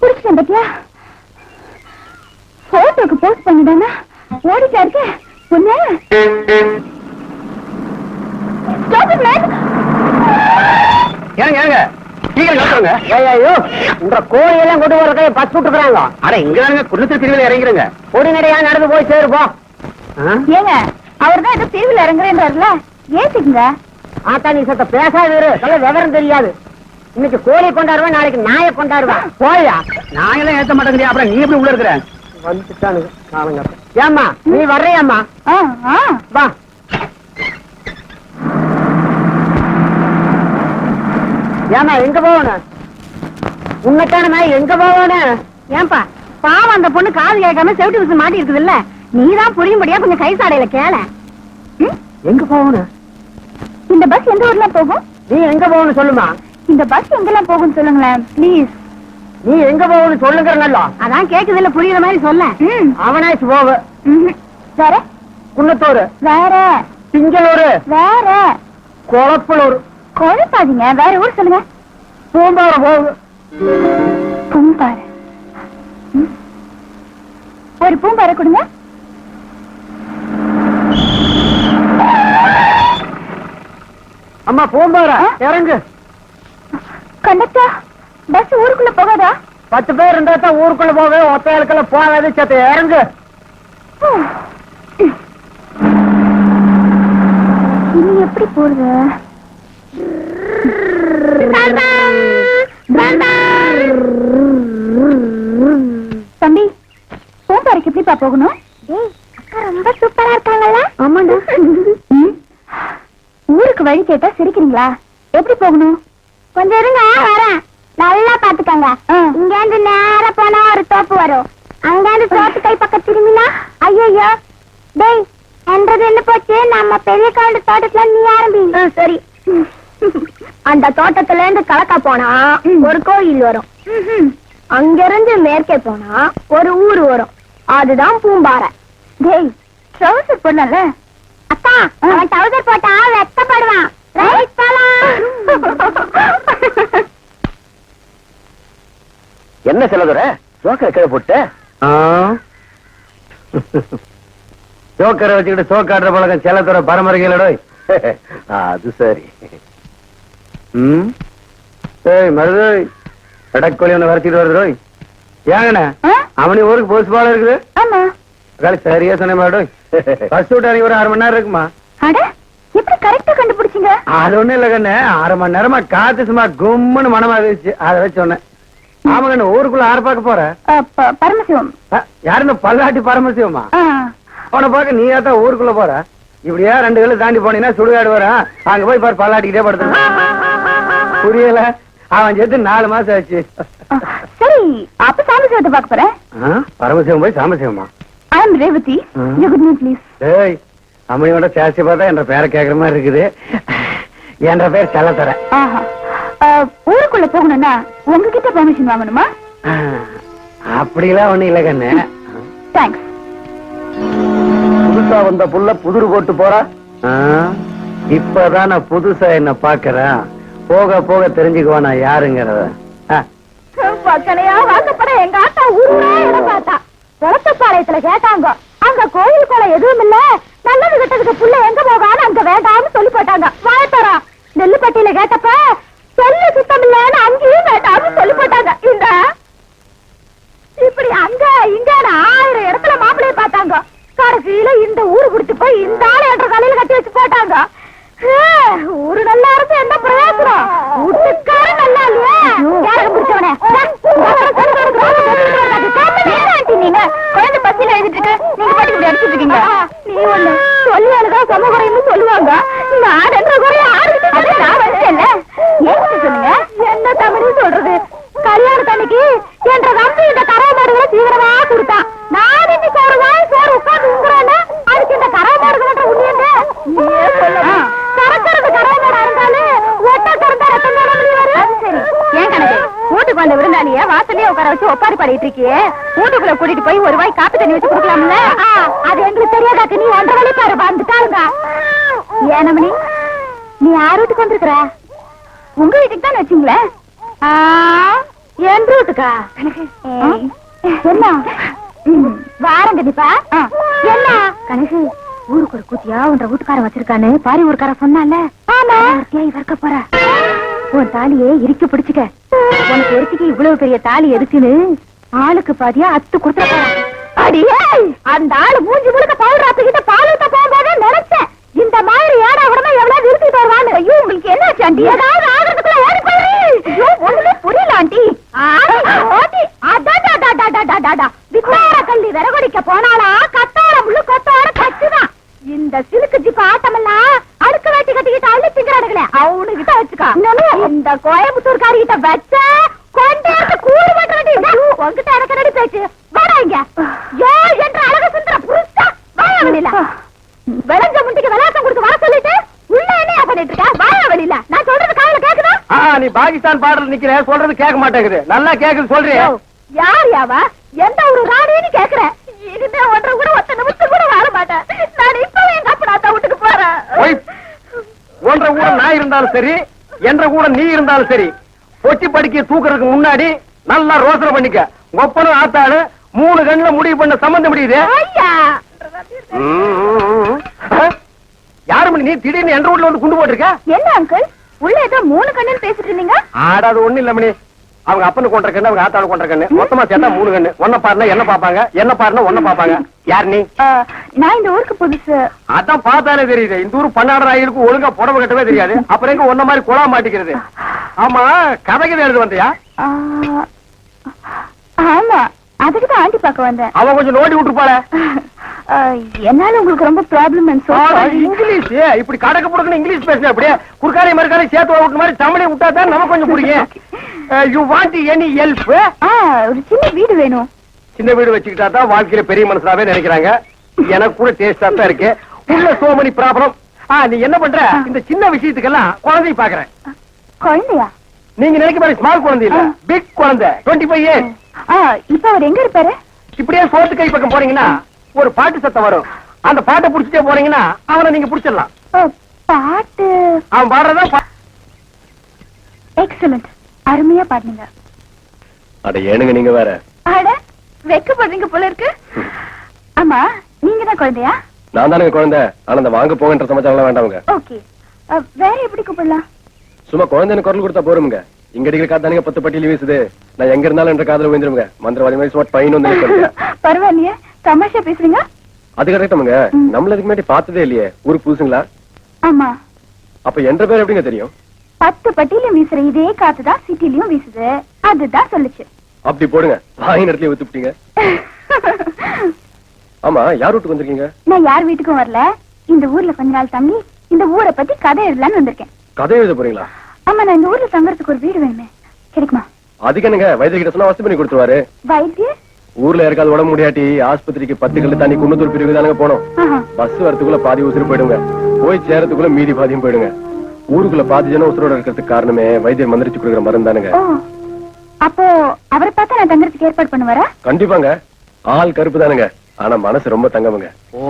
பிடிச்சேன் போஸ்ட் பொண்ணு. ஏங்க ஏங்க. இந்த கோழியெல்லாம் கொண்டு பஸ் விட்டுக்கிறாங்க அட இங்க குன்னத்து திருவிழா இறங்கிறங்க பொடிநடையா நடந்து போய் சேருப்போம். ஏங்க அவர் தான் ஏதோ திருவிழா இறங்குறேன்றாருல. ஏத்துக்குங்க ஆத்தா நீ சத்த பேசாத இரு. சொல்ல விவரம் தெரியாது. இன்னைக்கு கோழி கொண்டாடுவேன் நாளைக்கு நாயை கொண்டாடுவேன். போயா நான் எல்லாம் ஏத்த மாட்டேங்கிறேன் அப்புறம் நீ எப்படி உள்ள இருக்கிற? வந்துட்டானுங்க ஏம்மா நீ ஆ. வா. ஏம்மா எங்க போகணும்? உன்னைத்தானே எங்க போகணும்? ஏன்பா பாவம் அந்த பொண்ணு காது கேட்காம செவிட்டு விசில் மாட்டி இருக்குதுல்ல நீதான் புரியும்படியா கொஞ்சம் கை சாடையில கேள எங்க போகணும்? இந்த பஸ் எந்த ஊர்லாம் போகும்? நீ எங்க போகணும் சொல்லுமா? இந்த பஸ் எங்கெல்லாம் போகும் சொல்லுங்களேன் ப்ளீஸ் நீ எங்க போகணும் சொல்லுங்கிற நல்லா. அதான் கேக்குதுல்ல புரியுற மாதிரி சொல்ல. அவனாச்சு ம்ஹும். வேற? குன்னத்தூர். வேற. திங்களூர். வேற. கொளப்பலூர் குழப்பாதீங்க. வேற ஊர் சொல்லுங்க. பூம்பாறை போகு பூம்பாறை. ம். ஒரு பூம்பாறை கொடுங்க. அம்மா பூம்பாறை இறங்கு. கண்டக்டர் பஸ் ஊருக்குள்ள போகாதா? பத்து பேர் இருந்தா தான் ஊருக்குள்ள போவே ஒத்தையாளுக்கெல்லாம் போகாது சத்த இறங்கு. இனி எப்படி போறது? தம்பி பூம்பாறைக்கு எப்படிப்பா போகணும்? அக்கா ரொம்ப சூப்பரா இருக்காங்கல்ல? ஆமாண்டா. ஊருக்கு வழி கேட்டா சிரிக்கிறீங்களா? எப்படி போகணும்? கொஞ்சம் இருங்க வரேன். நல்லா பாத்துக்கங்க இங்க இருந்து நேரா போனா ஒரு தோப்பு வரும். அங்க இருந்து தோப்பு கை பக்கம் திரும்பினா ஐயோ டேய் என்றது என்ன போச்சு? நம்ம பெரிய காண்டு தோட்டத்துல நீ ஆரம்பி சரி. அந்த தோட்டத்துல இருந்து கலக்கா போனா ஒரு கோயில் வரும். அங்க இருந்து மேற்கே போனா ஒரு ஊர் வரும். அதுதான் பூம்பாறை. டேய் ட்ரவுசர் போடல அக்கா அவன் ட்ரவுசர் போட்டா வெக்கப்படுவான். ரைட் என்ன செல்லதுற ஜோக்கரை கீழே போட்டு. ஜோக்கரை வச்சுக்கிட்டு சோக்காடுற பழக்கம் செல்லத்துற பரம்பரைகளோட அது சரி. ம்? ஏய் மருது கடற்கோழி ஒன்று வரத்திட்டு வருது ரோய் ஏங்கண்ணே அவனி ஊருக்கு போஸ்ட் பாலம் இருக்குது? ஆமா. காலி சரியா சொன்ன மாட்டோம் பஸ் விட்டு இறங்கி ஒரு அரை மணி நேரம் இருக்குமா? அட எப்படி கரெக்டா கண்டுபிடிச்சீங்க? அது ஒண்ணும் இல்ல கண்ணு. அரை மணி நேரமா காத்து சும்மா கும்முன்னு மனமா இருந்துச்சு அதை வச்சு சொன்னேன். ஆமா கண்ணு ஊருக்குள்ள ஆறு பார்க்க போற? பரமசிவம். அஹ், யாரு இந்த பல்லாட்டி பரமசிவமா. அவனை பார்க்க நீயா தான் ஊருக்குள்ள போற? இப்படியா ரெண்டு கிலோ தாண்டி போனீங்கன்னா சுடுகாடு வர அங்க போய் பாரு பல்லாட்டிக்கிட்டே படுத்து புரியல. அவன் சேர்த்து நாலு மாசம் ஆச்சு. சரி அப்ப சாமசிவத்தை பார்க்க போறேன். பரமசிவம் போய் சாமசிவமா I am Revathi good please ஏய் அம்மையோட சேசி பார்த்தா என்ற பேரை கேக்குற மாதிரி இருக்குது. என்ற பேர் செல்லத்தர. ஆஹா. அ, ஊருக்குள்ள போகணும்னா உங்ககிட்ட பெர்மிஷன் வாங்கணுமா? அப்படிலாம் ஒண்ணும் இல்ல கண்ணு. தேங்க்ஸ் புதுசா வந்த புள்ள புதுரு போட்டு போறா? இப்பதான் நான் புதுசா என்ன பாக்குறேன் போக போக தெரிஞ்சுக்குவா நான் யாருங்கிறத பக்கனையா வாக்கப்பட எங்க ஆத்தா ஊரா இடம் பார்த்தா குளத்தப்பாளையத்துல கேட்டாங்க. அங்க கோயில் குளம் எதுவும் இல்ல. நல்லது கெட்டதுக்கு புள்ள எங்க போகான்னு அங்க வேண்டாம்னு சொல்லி போட்டாங்க. வாயத்தரா நெல்லுப்பட்டியில கேட்டப்ப சொல்லு சுத்தம் இல்லன்னு அங்கேயும் வேண்டாம்னு சொல்லி போட்டாங்க. இந்த இப்படி அங்க இங்க ஆயிரம் இடத்துல மாப்பிளைய பார்த்தாங்க. கடைசியில இந்த ஊரு குடிச்சு போய் இந்த ஆளு என்ற காலையில கட்டி வச்சு போட்டாங்க ஹே, ஊரு நல்லா இருந்து என்ன பிரயோஜனம் வீட்டுக்கார நல்லா இல்லையா யாருக்கு பிடிச்சவனே நீங்க குழந்தை பசியில எழுதிட்டு இருக்கு நீங்க பாட்டுக்கு இப்படி அடிச்சிட்டு இருக்கீங்க நீ ஒண்ணு சொல்லுவாளுங்க சமகுறைன்னு சொல்லுவாங்க இந்த ஆடுன்ற குறைய ஆறு நான் வச்சேன்ல ஏன் சொல்லுங்க என்ன வீட்டுக்கு வந்த விருந்தாளிய வாசல்லயே உட்கார வச்சு ஒப்பாரி பாடிட்டு இருக்கியே? வீட்டுக்குள்ள கூட்டிட்டு போய் ஒரு வாய் காப்பி தண்ணி வச்சு கொடுக்கலாம்ல? அது எங்களுக்கு தெரியாதாக்கு நீ ஒன்றரை வழி பாரு வந்துட்டாருங்க ஏனமணி நீ யார் வீட்டுக்கு வந்திருக்கிற? உங்க வீட்டுக்கு தான் வச்சீங்களே? என் வீட்டுக்கா? என்ன? வாரம் கண்டிப்பா என்ன? கணக்கு ஊருக்கு ஒரு கூத்தியா உன்ற வீட்டுக்காரன் வச்சிருக்கான்னு பாரி ஊருக்கார சொன்னால ஆமா. வர்க்க போற. உன் தாலியே இறுக்கி பிடிச்சுக்க. உனக்கு ஒருத்திக்கு இவ்வளவு பெரிய தாலி எதுக்குன்னு ஆளுக்கு பாதியா அத்து கொடுத்துட அடியே அந்த ஆளு மூஞ்சி முழுக்க பவுடர் பால் போகும்போதே நினைச்சேன். இந்த மாதிரி ஏடா உடனே எவ்வளவு விருத்தி வருவான்னு. ஐயோ உங்களுக்கு என்ன ஆச்சு ஆண்டி? ஏதாவது ஆகிறதுக்குள்ள ஓடி போயிரு. ஐயோ ஒண்ணுமே புரியல ஆண்டி. ஆண்டி அடாடாடாடாடாடாடா வித்தார கள்ளி விறகொடிக்க போனாலா கத்தார முள்ளு கொத்தோட கச்சுதான். இந்த சிலுக்கு ஜிப்பு ஆட்டமெல்லாம் திங்கிறானுங்களே அவனுகிட்ட வச்சுக்கா. இந்த கோயம்புத்தூர்காரி கிட்ட வச்ச கொண்டே கூடு மாட்டி உங்ககிட்ட எனக்கு பேச்சு? வாடா இங்க. ஏ என்ற அழகு சுந்தர புருஷா வாயா வெளியில. விளைஞ்ச முண்டிக்கு விளையாட்டம் கொடுத்து வர சொல்லிட்டு உள்ள என்ன பண்ணிட்டு இருக்க? வாயா வெளியில. நான் சொல்றது காதுல கேக்குதா? நீ பாகிஸ்தான் பாடல் நிக்கிற சொல்றது கேட்க மாட்டேங்குது. நல்லா கேக்குது சொல்றியா? யோ, யார் யாவா எந்த ஒரு ராணின்னு கேக்குறேன் இனிமே ஒன்றரை கூட ஒத்த நிமிஷம் கூட வாழ மாட்டேன். நான் இப்பவே எங்க அப்பா நான் வீட்டுக்கு போறேன். ஒன்ற நான் இருந்தாலும் சரி என்ற கூட நீ இருந்தாலும் சரி பொட்டி படிக்க தூக்குறதுக்கு முன்னாடி நல்லா ரோசனை பண்ணிக்க. ஒப்பனும் ஆத்தாளு மூணு கண்ணுல முடிவு பண்ண சம்பந்தம் முடியுது? ஐயா! யாரு மணி நீ திடீர்னு என்ற வீட்டுல வந்து குண்டு போட்டிருக்க? என்ன அங்கிள் உள்ள ஏதோ மூணு கண்ணுன்னு பேசிட்டு இருந்தீங்க? ஆடாது ஒண்ணு இல்ல மணி. அவங்க அப்பனு கொண்ட கண்ணு அவங்க ஆத்தாளு கொண்ட கண்ணு. மொத்தமா சேர்த்தா மூணு கண்ணு. ஒன்ன பாருனா என்ன பாப்பாங்க? என்ன பாருனா ஒன்ன பாப்பாங்க? யார் நீ? நான் இந்த ஊருக்கு புதுசு. அதான் பார்த்தாலே தெரியுது. இந்த ஊர் பன்னாடு ஆயிருக்கு ஒழுங்கா புடவை கட்டவே தெரியாது. அப்புறம் எங்க ஒன்ன மாதிரி குழா மாட்டிக்கிறது? ஆமா கதைக்கு எழுது வந்தியா? ஆமா. அதுக்கு தான் ஆண்டி பார்க்க வந்தேன். அவன் கொஞ்சம் நோண்டி விட்டுருப்பாள. என்னால உங்களுக்கு ரொம்ப ப்ராப்ளம் இங்கிலீஷ். இப்படி கடக்க புடுக்கணும் இங்கிலீஷ் பேசுன அப்படியே குறுக்காரி மறுக்காரி சேர்த்து விட்டு மாதிரி தமிழை விட்டா தான் நமக்கு கொஞ்சம் புரியும். யூ வாண்ட் எனி ஹெல்ப் ஒரு சின்ன வீடு வேணும். சின்ன வீடு வச்சுக்கிட்டா தான் வாழ்க்கையில பெரிய மனுஷனாவே நினைக்கிறாங்க. எனக்கு கூட டேஸ்டா தான் இருக்கு. உள்ள சோ many ப்ராப்ளம் நீ என்ன பண்ற? இந்த சின்ன விஷயத்துக்கெல்லாம் குழந்தை பாக்குறேன் குழந்தையா? நீங்க நினைக்க மாதிரி ஸ்மால் குழந்தை இல்ல. பிக் குழந்தை. டுவெண்ட்டி ஃபைவ் இயர்ஸ் இப்ப அவர் எங்க இருப்பாரு? இப்படியே சோத்து கை பக்கம் போனீங்கன்னா ஒரு பாட்டு சத்தம் வரும். அந்த பாட்டை புடிச்சிட்டே போனீங்கன்னா அவனை நீங்க புடிச்சிடலாம். பாட்டு. அவன் பாடுறதா எக்ஸலண்ட் அருமையா பாடுனீங்க. அட ஏனுங்க நீங்க வேற? அட வெக்கப்படுறீங்க போல இருக்கு. ஆமா நீங்க தான் குழந்தையா? நான் தானுங்க குழந்தை. ஆனா அந்த வாங்க போகன்ற சமாச்சாரம் வேண்டாமுங்க. ஓகே. வேற எப்படி கூப்பிடலாம்? சும்மா குழந்தைன்னு குரல் கொடுத்தா போருமுங்க. இங்க அடிக்கிற காத்தானுங்க பத்து பட்டியல வீசுது. நான் எங்க இருந்தாலும் என்ற காதல விழுந்துருங்க மந்திரவாதி மாதிரி ஸ்மார்ட் பையன் வந்து. பரவாயில்லையே. தமாஷா பேசுறீங்க? அது கரெக்டாமுங்க. நம்மள இதுக்கு முன்னாடி பார்த்ததே இல்லையே. ஊருக்கு புதுசுங்களா? ஆமா. அப்ப என்ற பேர் எப்படிங்க தெரியும்? பத்து பட்டியிலும் வீசுற இதே காத்துதான் சிட்டிலயும் வீசுது. அதுதான் சொல்லுச்சு. அப்படி போடுங்க. வாங்கி இடத்துல வித்துப்பிட்டீங்க ஆமா யார் வீட்டுக்கு வந்திருக்கீங்க? நான் யார் வீட்டுக்கும் வரல. இந்த ஊர்ல கொஞ்ச நாள் தங்கி இந்த ஊரை பத்தி கதை எழுதலாம்னு வந்திருக்கேன். கதை எழுத போறீங்களா? ஆமா நான் இந்த ஊர்ல தங்கறதுக்கு ஒரு வீடு வேணுமே. கிடைக்குமா? அதுக்கு என்னங்க வைத்திய கிட்ட சொன்னா வசதி பண்ணி கொடுத்துருவாரு. வைத்தியர்? ஊர்ல யாருக்காவது உடம்பு முடியாட்டி ஆஸ்பத்திரிக்கு பத்து கல்லு தண்ணி குன்னத்தூர் பிரிவு தானங்க போனோம். பஸ் வரதுக்குள்ள பாதி உசுறு போயிடுங்க. போய் சேரத்துக்குள்ள மீதி பாதியும் போயிடுங்க. ஊருக்குள்ள பாதி ஜனம் உசுரோட இருக்கிறதுக்கு காரணமே வைத்தியர் மந்திரிச்சு கொடுக்குற மருந்து தானுங்க அப்போ அவரை பார்த்தா நான் தங்கறதுக்கு ஏற்பாடு பண்ணுவாரா? கண்டிப்பாங்க. ஆள் கருப்பு தானுங்க. ஆனா மனசு ரொம்ப தங்கமுங்க.